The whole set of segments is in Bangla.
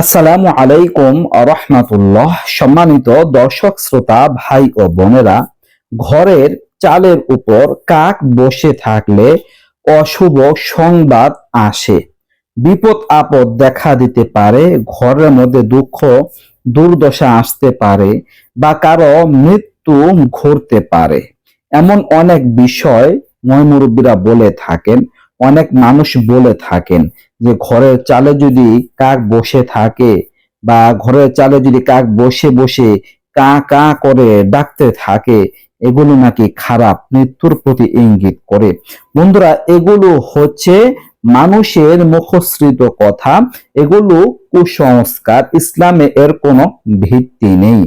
আসসালামু আলাইকুম রহমাতুল্লাহ সম্মানিত দর্শক, শ্রোতা, ভাই ও বোনেরা, ঘরের চালের উপর কাক বসে থাকলে অশুভ সংবাদ আসে। বিপদ আপদ দেখা দিতে পারে, ঘরের মধ্যে দুঃখ, দুর্দশা আসতে পারে বা কারও মৃত্যু ঘটতে পারে। এমন অনেক বিষয় ময়মুরব্বীরা বলে থাকেন, অনেক মানুষ বলে থাকেন। যে ঘরের চালে যদি কাক বসে থাকে বা ঘরের চালে যদি কাক বসে বসে কা কা করে ডাকতে থাকে, এগুলো নাকি খারাপ, মৃত্যুর প্রতি ইঙ্গিত করে। বন্ধুরা, এগুলো হচ্ছে মানুষের মুখশ্রিত কথা, এগুলো কুসংস্কার, ইসলামে এর কোনো ভিত্তি নেই।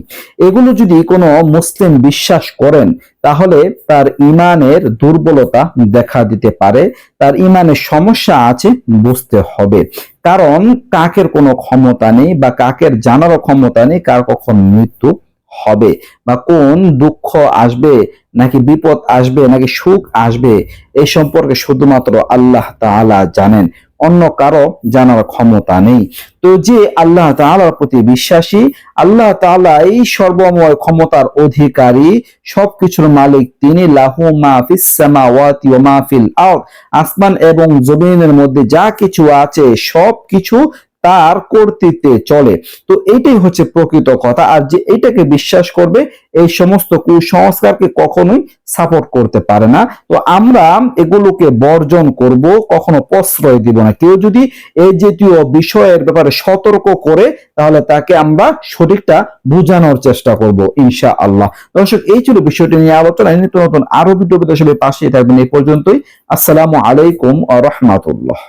এগুলো যদি কোনো মুসলিম বিশ্বাস করেন, তাহলে তার ইমানের দুর্বলতা দেখা দিতে পারে, তার ইমানের সমস্যা আছে বুঝতে হবে। কারণ কাকের কোনো ক্ষমতা নেই বা কাকের জানারও ক্ষমতা নেই, কার কখন মৃত্যু হবে? বা কোন দুঃখ আসবে, নাকি বিপদ আসবে, নাকি সুখ আসবে? এই সম্পর্কে শুধুমাত্র আল্লাহ তাআলা জানেন। অন্য কারও জানার ক্ষমতা নেই। তো যে আল্লাহ তাআলার প্রতি বিশ্বাসী, আল্লাহ তাআলা এই সর্বময় ক্ষমতার অধিকারী, সবকিছুর মালিক তিনি লাহু মা ফিস সামাওয়াতি ওয়া মা ফিল আরদ। আসমান এবং জমিনের মধ্যে যা কিছু আছে সব কিছু তার কর্তৃত্বে চলে। তো এইটাই হচ্ছে প্রকৃত কথা, আর যে এটাকে বিশ্বাস করবে, এই সমস্ত কুসংস্কারকে কখনোই সাপোর্ট করতে পারে না। তো আমরা এগুলোকে বর্জন করব, কখনো প্রশ্রয় দিব না। কেউ যদি এই জাতীয় বিষয়ের ব্যাপারে সতর্ক করে, তাহলে তাকে আমরা সঠিকটা বোঝানোর চেষ্টা করব ইনশা আল্লাহ দর্শক, এই ছিল বিষয়টি নিয়ে আলোচনা। নিত্য নতুন আরও ভিডিও পাশে থাকবেন। এই পর্যন্তই। আসসালামু আলাইকুম রহমাতুল্লাহ।